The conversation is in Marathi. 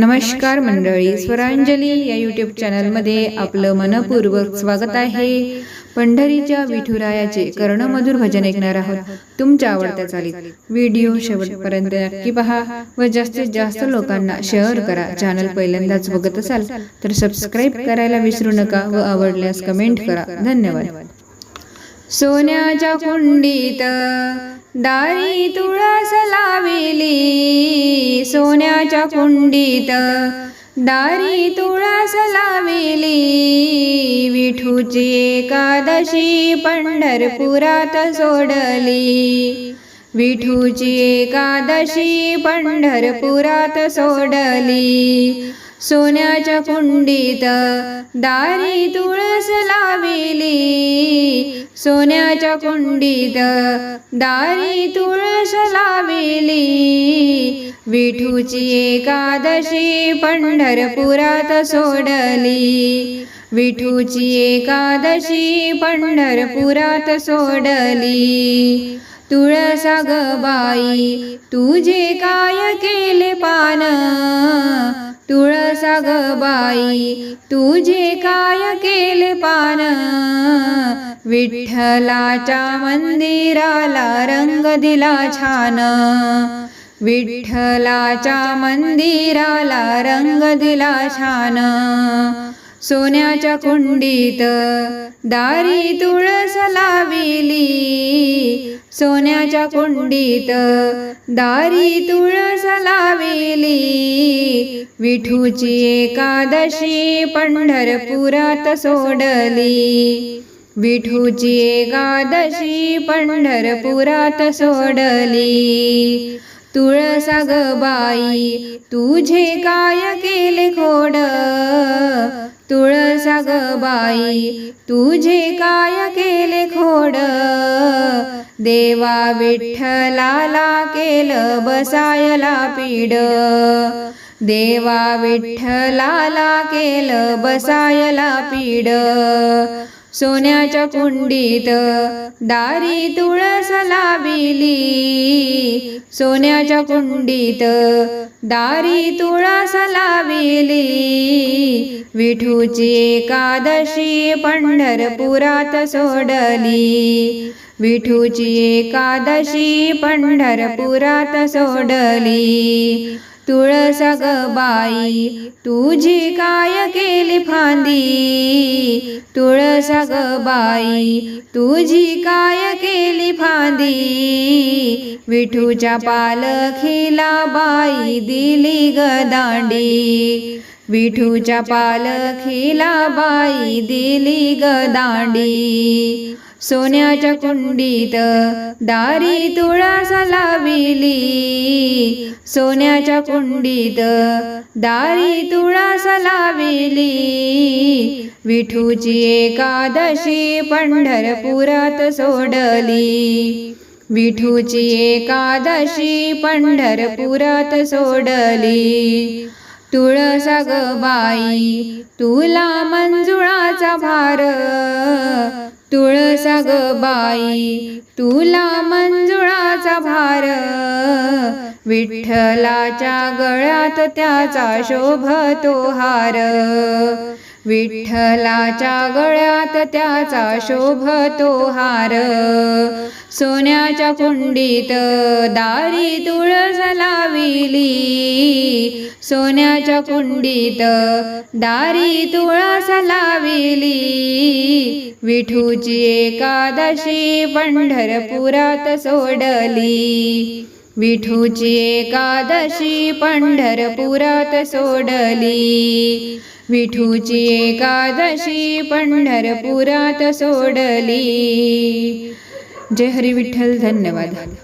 नमस्कार मंडळी स्वरांजली या यूट्यूब चॅनलमध्ये आपलं मनपूर्वक स्वागत आहे. पंढरीच्या विठुरायाचे कर्णमधुर भजन ऐकणार आहोत. तुमच्या आवडत्या चालीत. व्हिडिओ शेवटपर्यंत नक्की पहा व जास्तीत जास्त लोकांना शेअर करा. चॅनल पहिल्यांदाच बघत असाल तर सबस्क्राईब करायला विसरू नका व आवडल्यास कमेंट करा. धन्यवाद. सोन्याच्या कुंडीत दारी तुळस लावेली. सोन्याच्या कुंडीत दारी तुळस लावेली. विठूची एकादशी पंढरपुरात सोडली. विठूची एकादशी पंढरपुरात सोडली. सोन्याच्या कुंडीत दारी तुळस लाविली. सोन्याच्या कुंडीत दारी तुळस लाविली. विठूची एकादशी पंढरपुरात सोडली. विठूची एकादशी पंढरपुरात सोडली. तुळसा ग बाई तुझे काय केले पान? ग बाई तुझे काय केले पान? विठ्ठलाच्या मंदिराला रंग दिला छान. विठ्ठलाच्या मंदिराला रंग दिला छान. सोन्याच्या कुंडीत दारी तुळस लाविली. सोन्याच्या कुंडीत दारी तुळस लाविली. विठूची एकादशी पंढरपुरात सोडली. विठूची एकादशी पंढरपुरात सोडली. तुळसा बाई तुझे काय केले खोड? तुळसा बाई तुझे काय केले खोड? देवा विठ्ठलाला केलं बसायला पीड. देवा विठ्ठलाला केलं बसायला पीड. सोन्याच्या कुंडीत दारी तुळस लाविली. सोन्याच्या कुंडीत दारी तुळस लाविली. विठूची एकादशी पंढरपुरात सोडली. विठूची एकादशी पंढरपुरात सोडली. तुळस ग बाई तुझी काय केली फांदी? तुळसा ग बाई तुझी काय केली फांदी? विठूच्या पालखीला बाई दिली ग दांडी विठूच्या पालखीला बाई दिली ग दांडी. सोन्याच्या कुंडीत दारी तुळस लाविली. सोन्याच्या कुंडीत दारी तुळस लाविली. विठूची एकादशी पंढरपुरात सोडली. विठूची एकादशी पंढरपुरात सोडली. तुळसा ग बाई तुला मंजुळाचा भार. तुळसा ग बाई तुला मंजुळाचा भार. विठ्ठलाच्या गळ्यात त्याचा शोभतो हार. विठ्ठलाच्या गळ्यात त्याचा शोभतो हार सोन्याच्या कुंडीत दारी तुळस लाविली सोन्याच्या कुंडीत दारी तुळस लाविली विठूची एकादशी पंढरपुरात सोडली. विठूची एकादशी पंढरपुरात सोडली. विठूची एकादशी पंढरपुरात सोडली. जय हरी विठ्ठल धन्यवाद.